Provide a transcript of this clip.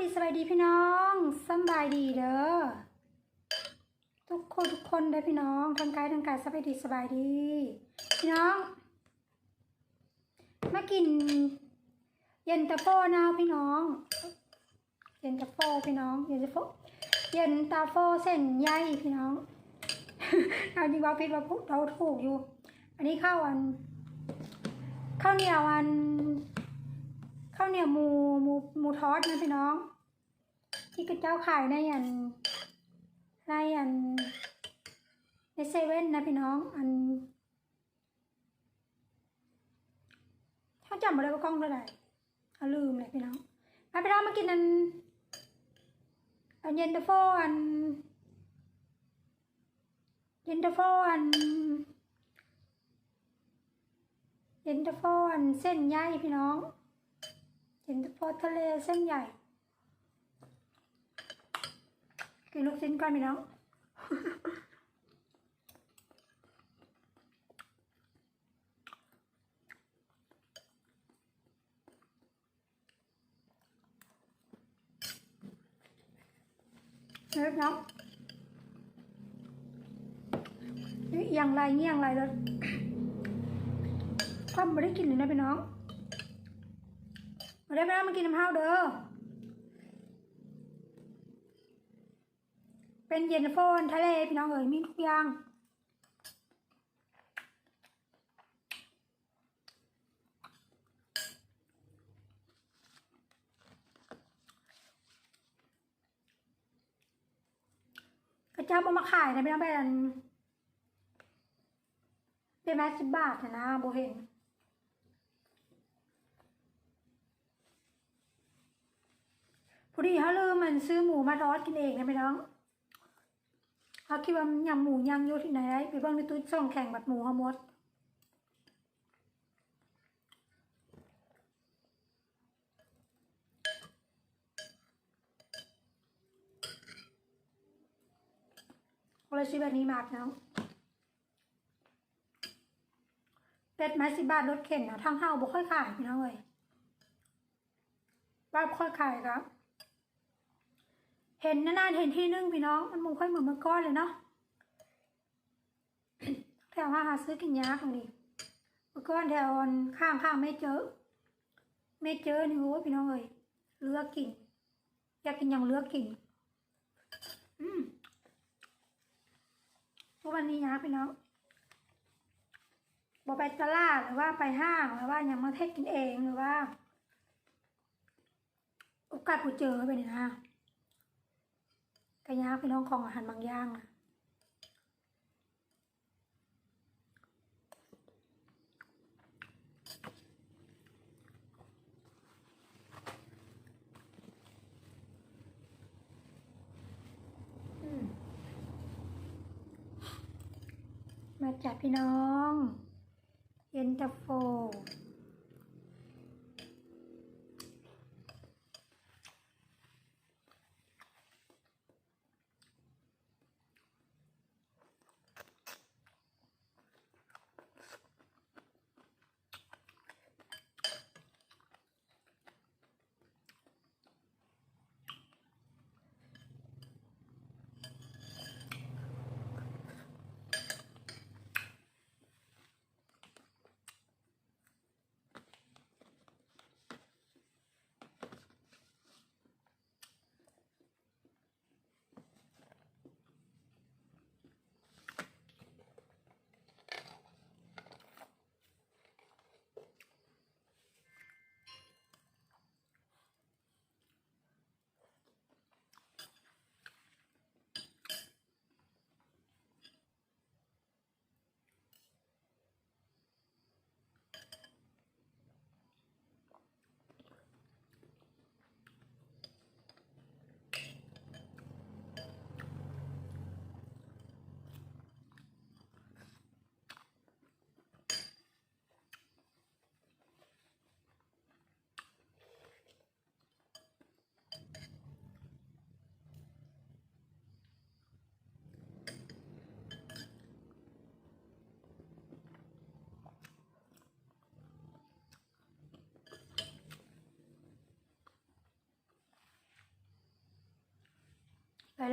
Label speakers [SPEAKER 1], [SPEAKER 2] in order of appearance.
[SPEAKER 1] ดีสบายดีพี่น้องสบายดีเด้อทุกคนทุกคนเด้อพี่น้องทางกายทางกายสบายดีสบายดี พี่น้อง มากิน เย็นตาโฟนะพี่น้อง เย็นตาโฟพี่น้องเย็นตาโฟเย็นตาโฟเส้นใยพี่น้องเอาจริงว่าพิดว่าพูดเราถูกอยู่ อันนี้ข้าวอันข้าวเหนียวอันข้าวเหนียวมู หมูทอดนะพี่น้อง ที่กระเจ้าขายในอันในอันในเซเว่นนะพี่น้องอันถ้าจำไม่ได้ว่ากล้องเท่าไหร่เอาลืมเลยพี่น้องมาพี่น้องมากินอันอันเย็นตาโฟอันเย็นตาโฟอันเย็นตาโฟอันเส้นใยพี่น้อง เย็นตาโฟทะเลเส้นใหญ่ กินลูกชิ้นก่อนพี่น้องเฮ้ยน้องอย่างไรนี่อย่างไรเลยความไม่ได้กินเลยนะพี่น้อง มาได้ไปแล้วมากินน้ำข้าวเด้อ เป็นเย็นโฟนทะเลพี่น้องเอ๋ยมีทุกอย่างกระเจ้าเอมาขายนะพี่น้องเป็นเป็นแม่สิบบาทนะนะโบเห็น พอดีเขาลืมมันซื้อหมูมาทอดกินเองนะพี่น้องเขาคิดว่ายำหมูย่างอยู่ที่ไหนได้ไปเบิ่งในตู้ช่องแข่งแบัดหมูเขาหมดก็เลยซื้อแบบนี้มากน้องเป็ดไม้สิบบาทรถเข็นนะทางเฮาบ่ค่อยขายพี่น้องเลยบ้าค่อยขายครับ เห็นนานๆเห็นที่นึ่งพี่น้อง มันมุงค่อยเหมือนมื่อก่อนเลยเนาะแถวหาซื้อกินยาของนี่มื่อก่อนแถวข้างข้างๆไม่เจอ ไม่เจอนี่โอ้พี่น้องเอ้ยเลือกกิน อยากกินอย่างเลือกกิน อืมทุกวันนี้นะพี่น้องบอกไปตลาดหรือว่าไปห้างหรือว่าย่างมาเทศกินเองหรือว่า โอกาสผู้เจอไปเนี่ยนะ กระยาพี่น้องของอาหารบางอย่างนะมมาจากพี่น้อง เย็นตาโฟ อ